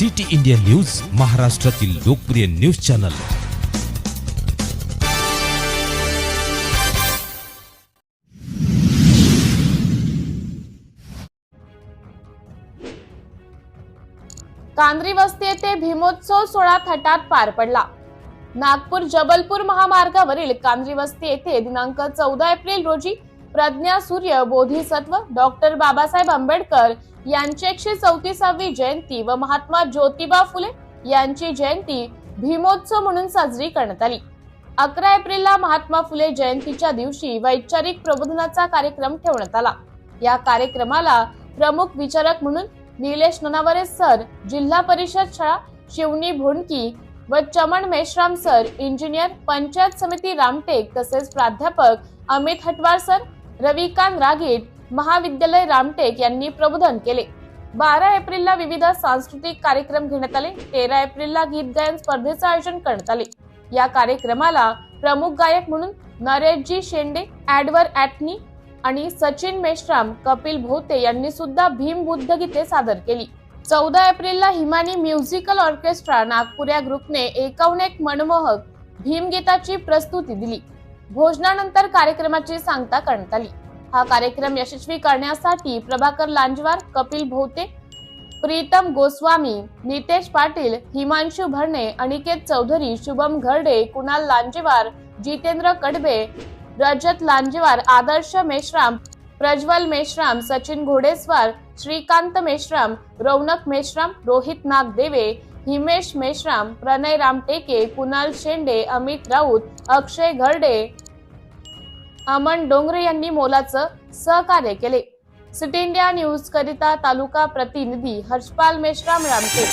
City India news महाराष्ट्रातील लोकप्रिय news channel. कांद्री वस्ती येथे भीमोत्सव सोहळा थटात पार पडला. नागपूर जबलपूर महामार्गावरील कांद्री वस्ती येथे दिनांक चौदा एप्रिल रोजी प्रज्ञा सूर्य बोधिसत्व डॉक्टर बाबासाहेब आंबेडकर यांची एकशे चौतीसावी जयंती व महात्मा ज्योतिबा फुले यांची जयंती भीमोत्सव म्हणून साजरी करण्यात आली. अकरा एप्रिलला महात्मा फुले जयंतीच्या दिवशी वैचारिक प्रबोधनाचा कार्यक्रम ठेवण्यात आला. या कार्यक्रमाला प्रमुख विचारक म्हणून निलेश ननावरे सर जिल्हा परिषद शाळा शिवनी भोंडकी व चमन मेश्राम सर इंजिनियर पंचायत समिती रामटेक तसेच प्राध्यापक अमित हटवार सर रविकांत रागीट महाविद्यालय रामटेक यांनी प्रबोधन केले. बारा एप्रिलला विविध सांस्कृतिक कार्यक्रम घेण्यात आले. तेरा एप्रिलला गीत गायन स्पर्धेचं आयोजन करण्यात आले. या कार्यक्रमाला प्रमुख गायक म्हणून नरेशजी शेंडे ऍडवर ऍटनी आणि सचिन मेश्राम कपिल भोते यांनी सुद्धा भीम बुद्ध गीते सादर केली. चौदा एप्रिलला हिमानी म्युझिकल ऑर्केस्ट्रा नागपूर या ग्रुपने एकाहून एक मनमोहक भीमगीताची प्रस्तुती दिली. भोजनानंतर कार्यक्रमाची सांगता करण्यात आली. हा कार्यक्रम यशस्वी करण्यासाठी प्रभाकर लांजवार कपिल भोवते प्रीतम गोस्वामी नितेश पाटील हिमांशु भरणे अनिकेत चौधरी शुभम घरडे कुणाल लांजेवार जितेंद्र कडबे रजत लांजेवार आदर्श मेश्राम प्रज्वल मेश्राम सचिन घोडेस्वार श्रीकांत मेश्राम रौनक मेश्राम रोहित नागदेवे हिमेश मेश्राम प्रणय रामटेके कुणाल शेंडे अमित राऊत अक्षय घरडे अमन डोंगरे यांनी मोलाचं सहकार्य केले. सिटी इंडिया न्यूज करिता तालुका प्रतिनिधी हर्षपाल मेश्राम रामटेक.